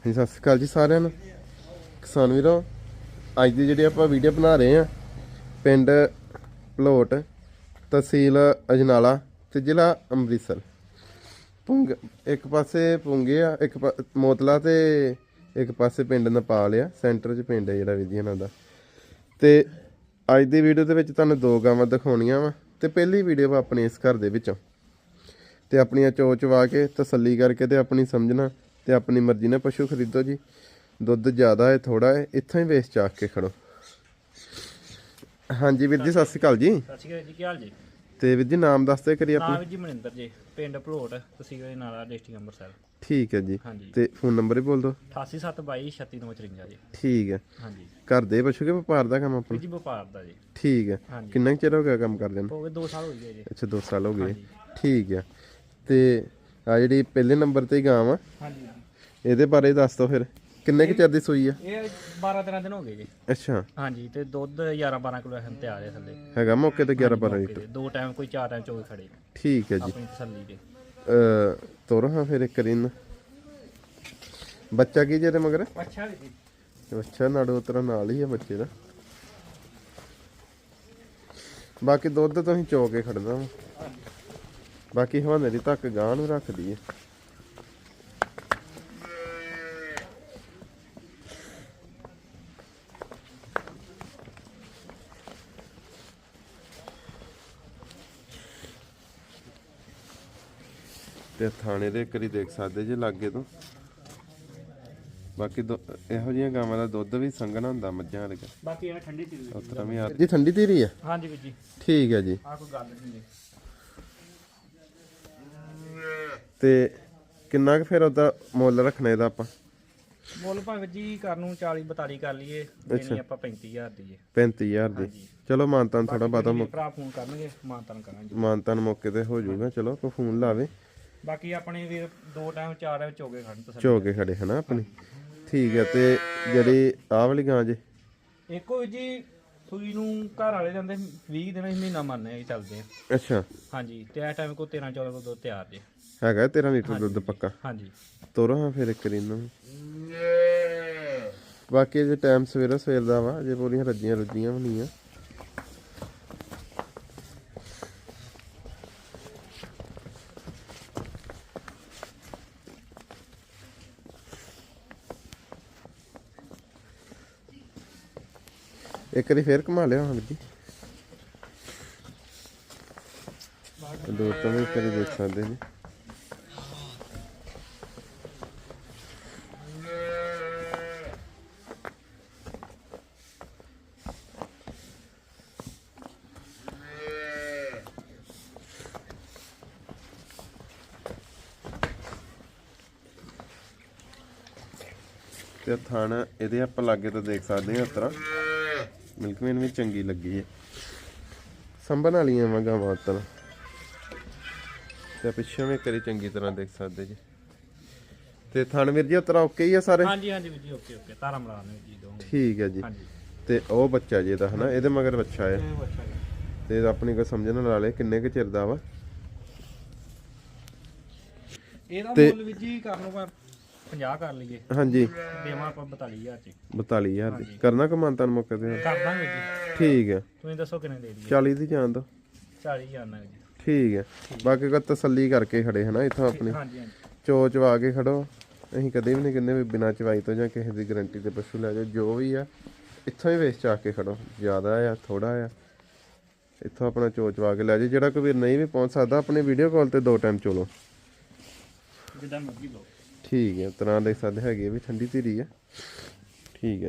ਹਾਂਜੀ, ਸਤਿ ਸ਼੍ਰੀ ਅਕਾਲ ਜੀ ਸਾਰਿਆਂ ਨੂੰ। ਕਿਸਾਨ ਵੀਰੋ, ਅੱਜ ਦੀ ਜਿਹੜੀ ਆਪਾਂ ਵੀਡੀਓ ਬਣਾ ਰਹੇ ਆ ਪਿੰਡ ਭਲੋਟ ਤਹਿਸੀਲ ਅਜਨਾਲਾ ਤੇ ਜ਼ਿਲ੍ਹਾ ਅੰਮ੍ਰਿਤਸਰ। ਪੁੰਗ, ਇੱਕ ਪਾਸੇ ਪੁੰਗੇ ਆ, ਇੱਕ ਪਾ- ਮੋਤਲਾ ਤੇ ਇੱਕ ਪਾਸੇ ਪਿੰਡ ਨੇਪਾਲ ਆ ਸੈਂਟਰ 'ਚ ਪਿੰਡ ਹੈ ਜਿਹੜਾ ਵਿਧੀਆਂ ਨਾਲ ਦਾ। ਤੇ ਅੱਜ ਦੀ ਵੀਡੀਓ ਦੇ ਵਿੱਚ ਤੁਹਾਨੂੰ ਦੋ ਗਾਵਾਂ ਦਿਖਾਉਣੀਆਂ ਵਾ, ਤੇ ਪਹਿਲੀ ਵੀਡੀਓ ਵਾ ਆਪਣੀ ਇਸ ਘਰ ਦੇ ਵਿੱਚੋਂ। ਤੇ ਆਪਣੀਆਂ ਚੋ ਚਵਾ ਕੇ ਤਸੱਲੀ ਕਰਕੇ ਤੇ ਆਪਣੀ ਸਮਝਣਾ ਤੇ ਆਪਣੀ ਮਰਜ਼ੀ ਨਾਲ ਪਸ਼ੂ ਖਰੀਦੋ ਜੀ। ਦੁੱਧ ਜ਼ਿਆਦਾ ਹੈ ਥੋੜਾ ਹੈ ਇੱਥੋਂ ਹੀ ਵੇਚ ਚਾਕ ਕੇ ਖੜੋ। ਹਾਂਜੀ ਵੀਰ ਜੀ ਸਤਿ ਸ਼੍ਰੀ ਅਕਾਲ ਜੀ। ਸਤਿ ਸ਼੍ਰੀ ਅਕਾਲ ਜੀ ਕੀ ਹਾਲ ਜੀ? ਤੇ ਵੀਰ ਜੀ ਨਾਮ ਦੱਸਦੇ ਕਰੀ ਨਾਮ ਆਪਣਾ। ਜੀ ਮਨਿੰਦਰ ਜੀ ਪਿੰਡ ਭਲੋਟ ਤਹਿਸੀਲ ਨਾਲਾ ਡਿਸਟ੍ਰਿਕਟ ਅੰਮ੍ਰਿਤਸਰ। ਠੀਕ ਹੈ ਜੀ। ਹਾਂਜੀ। ਤੇ ਫੋਨ ਨੰਬਰ ਹੀ ਬੋਲ ਦਿਓ। 8872236954 ਜੀ। ਠੀਕ ਹੈ। ਹਾਂਜੀ। ਘਰ ਦੇ ਪਸ਼ੂ ਕੇ ਵਪਾਰ ਦਾ ਕੰਮ ਆਪਣਾ? ਵੀਰ ਜੀ ਵਪਾਰ ਦਾ ਜੀ। ਠੀਕ ਹੈ। ਹਾਂਜੀ। ਕਿੰਨਾ ਕੁ ਚਿਰ ਹੋ ਗਿਆ ਕੰਮ ਕਰਦੇ ਨੂੰ? ਹੋ ਗਏ 2 ਸਾਲ ਹੋ ਗਏ ਜੀ। ਅੱਛਾ 2 ਸਾਲ ਹੋ ਗਏ। ਹਾਂਜੀ। ਠੀਕ ਹੈ। ਤੇ ਆ ਜਿਹੜੀ ਪਹਿਲੇ ਨੰਬਰ ਤੇ ਗਾਂ ਵਾ। ਹਾਂਜੀ। ਇਹਦੇ ਬਾਰੇ ਦੱਸ ਦਿਓ ਫਿਰ। ਕਿੰਨੇ ਕੁ ਚਿਰ ਦੀ ਸੂਈ ਆ? ਇਹ 12 13 ਦਿਨ ਹੋ ਗਏ ਜੀ। ਅੱਛਾ। ਹਾਂਜੀ ਤੇ ਦੁੱਧ 11 12 ਕਿਲੋ ਹਨ ਤਿਆਰ ਹੈ ਥੱਲੇ। ਹੈਗਾ ਮੌਕੇ ਤੇ 11 12 ਮੌਕੇ ਲੀਟਰ ਤੇ। ਦੋ ਟਾਈਮ ਕੋਈ ਚਾਰ ਟਾਈਮ ਚੋਗੇ ਖੜੇ। ਠੀਕ ਹੈ ਜੀ। ਆਪਣੀ ਤਸੱਲੀ ਦੇ। ਅ ਤੋਰੋ ਹਾਂ ਫਿਰ ਇੱਕ ਰਿੰਨ ਬੱਚਾ ਕੀ ਜਿਹਦੇ ਮਗਰ? ਅੱਛਾ ਜੀ। ਅੱਛਾ ਨਾੜੋ ਉਤਰਾ ਨਾਲ ਹੀ ਆ ਬੱਚੇ ਦਾ। ਬਾਕੀ ਦੁੱਧ ਤੁਸੀਂ ਚੋ ਕੇ ਖੜਦਾ ਵਾ। ਬਾਕੀ ਹਵਾਨੇ ਦੀ ਤੱਕ ਗਾਂ ਨੂੰ ਰੱਖਦੀ ਹੈ ਤੇ ਥਾਣੇ ਦੇ ਕਰੀ ਦੇਖ ਸਕਦੇ ਜੇ ਲਾਗੇ ਤੋਂ। ਬਾਕੀ ਇਹੋ ਜਿਹੀਆਂ ਗਾਵਾਂ ਦਾ ਦੁੱਧ ਵੀ ਸੰਘਣਾ ਹੁੰਦਾ ਮੱਝਾਂ ਵਰਗਾ। ਬਾਕੀ ਇਹ ਠੰਡੀ ਚੀਜ਼ ਉਤਰਾ ਵੀ ਆ। ਜੀ ਠੰਡੀ ਧੀਰੀ ਆ? ਹਾਂਜੀ ਵੀਰ ਜੀ। ਠੀਕ ਹੈ ਜੀ। ਆ ਕੋਈ ਗੱਲ ਨਹੀਂ ਜੀ। ਤੇ ਕਿੰਨਾ ਕੁ ਫਿਰ ਉਹਦਾ ਮੁੱਲ ਰੱਖਣਾ ਇਹਦਾ ਆਪਾਂ? ਮੁੱਲ ਭਾਵੇਂ ਜੀ ਕਰ ਨੂੰ 40 42 ਕਰ ਲਈਏ ਦੇਣੀ ਆਪਾਂ 35000 ਦੀ ਜੀ 35000 ਦੀ। ਚਲੋ ਮਾਨਤਾਨ ਥੋੜਾ ਬਾਤਾ ਭਰਾ ਫੋਨ ਕਰਨਗੇ ਮਾਨਤਨ ਕਰਾਂਗੇ। ਮਾਨਤਾਨ ਮੌਕੇ ਤੇ ਹੋ ਜਾਊਗਾ ਚਲੋ ਕੋ ਫੋਨ ਲਾਵੇ। ਬਾਕੀ ਆਪਣੇ ਵੀਰ ਦੋ ਟਾਈਮ ਚਾਰ ਟਾਈਮ ਚੋਗੇ ਖੜਨ ਤਸੱਲੀ ਝੋ ਕੇ ਖੜੇ ਹਨਾ ਆਪਣੀ? ਠੀਕ ਹੈ ਤੇ ਜਿਹੜੀ ਆਹ ਵਾਲੀ ਗਾਂ ਜੇ? ਇੱਕੋ ਜੀ ਸੂਈ ਨੂੰ ਘਰ ਵਾਲੇ ਜਾਂਦੇ 20 ਦਿਨ ਮਹੀਨਾ ਮੰਨਦੇ ਆ ਚੱਲਦੇ ਆ। ਅੱਛਾ। ਹਾਂਜੀ ਤੇ ਇਸ ਟਾਈਮ ਕੋ 13 14 ਕੋ ਦੁੱਧ ਤਿਆਰ ਜੇ। ਹੈਗਾ 13 ਲੀਟਰ ਦੁੱਧ ਪੱਕਾ? ਹਾਂਜੀ। ਤੋਰੋ ਹਾਂ ਫਿਰ ਇੱਕ ਰਿੰਨ ਨੂੰ। ਬਾਕੀ ਜੇ ਟਾਈਮ ਸਵੇਰਾ ਸਵੇਰ ਦਾ ਵਾ ਜੇ ਪੂਰੀਆਂ ਰੱਜੀਆਂ ਰੁੱਜੀਆਂ ਵੀ ਇੱਕ ਵਾਰੀ ਫੇਰ ਘੁਮਾ ਲਿਆ ਹੁਣ ਜੀ। ਦੂਰ ਵੀ ਕਰੀ ਦੇਖ ਸਕਦੇ ਜੀ ਤੇ ਥਾਣਾ ਇਹਦੇ ਆਪਾਂ ਲਾਗੇ ਤੋਂ ਦੇਖ ਸਕਦੇ ਹਾਂ ਇਸ ਤਰ੍ਹਾਂ। ਮਿਲਕਮੈਨ ਵੀ ਚੰਗੀ ਲੱਗੀ ਹੈ। ਸੰਭਨ ਵਾਲੀਆਂ ਵਾਂ ਗਾਵਾਂ ਉਤਰ। ਤੇ ਪਿੱਛੇ ਵੀ ਕਰੀ ਚੰਗੀ ਤਰ੍ਹਾਂ ਦੇਖ ਸਕਦੇ ਜੀ। ਤੇ ਥਣ ਵੀਰ ਜੀ ਉਤਰਾ ਓਕੇ ਹੀ ਆ ਸਾਰੇ? ਹਾਂਜੀ ਹਾਂਜੀ ਵੀਰ ਜੀ ਓਕੇ ਓਕੇ। ਤਾਰਾ ਮਰਾ ਨੇ ਜੀ ਦੋ ਠੀਕ ਹੈ ਜੀ। ਤੇ ਉਹ ਬੱਚਾ ਜੀ ਇਹਦਾ ਹਨਾ? ਇਹਦੇ ਮਗਰ ਬੱਚਾ ਜੀ ਤੇ ਆਪਣੀ ਕੋ ਸਮਝਣ ਵਾਲੇ ਕਿੰਨੇ ਕੁ ਚਿਰ ਦਾ ਵਾ? ਇਹਦਾ ਮੁੱਲ ਵੀਰ ਜੀ ਕਰ ਲਓ 50 ਕਰ ਲਈਏ। ਹਾਂਜੀ। ਦੇਵਾਂ ਆਪਾਂ 42000 ਚ। 42000 ਦੀ। ਕਰਨਾ ਕਮਾਂਤਾਂ ਮੌਕੇ ਤੇ? ਕਰ ਦਾਂਗੇ ਜੀ। ਠੀਕ ਹੈ। ਤੁਸੀਂ ਦੱਸੋ ਕਿੰਨੇ ਦੇ ਦਈਏ? 40 ਦੀ ਜਾਣ ਦੋ 40000 ਨਾਲ ਜੀ। ਠੀਕ ਹੈ। ਬਾਕੀ ਕੋ ਤਸੱਲੀ ਕਰਕੇ ਖੜੇ ਹਨਾ ਇੱਥੋਂ ਆਪਣੀ। ਹਾਂਜੀ ਹਾਂਜੀ। ਚੋ ਚਵਾ ਕੇ ਖੜੋ। ਅਸੀਂ ਕਦੇ ਵੀ ਨਹੀਂ ਕਹਿੰਦੇ ਵੀ ਬਿਨਾਂ ਚਵਾਈ ਤੋਂ ਜਾਂ ਕਿਸੇ ਦੀ ਗਾਰੰਟੀ ਤੇ ਪਸ਼ੂ ਲੈ ਜਾਓ। ਜੋ ਵੀ ਆ ਇੱਥੋਂ ਹੀ ਵੇਚ ਚਾ ਕੇ ਖੜੋ। ਜ਼ਿਆਦਾ ਆ ਥੋੜਾ ਆ। ਇੱਥੋਂ ਆਪਣਾ ਚੋ ਚਵਾ ਕੇ ਲੈ ਜਾਓ। ਜਿਹੜਾ ਕੋਈ ਵੀਰ ਨਹੀਂ ਵੀ ਪਹੁੰਚ ਸਕਦਾ ਆਪਣੀ ਵੀਡੀਓ ਕਾਲ ਤੇ ਦੋ ਟਾਈਮ ਚੋਲੋ। ਜਿੱਦਾਂ ਮਰਜ਼ੀ ਲਓ। ਠੀਕ ਹੈ ਤਰ੍ਹਾਂ ਦੇਖ ਸਕਦੇ ਹੈਗੇ ਵੀ ਠੰਡੀ ਧੀਰੀ ਆ। ਠੀਕ ਹੈ ਜੀ।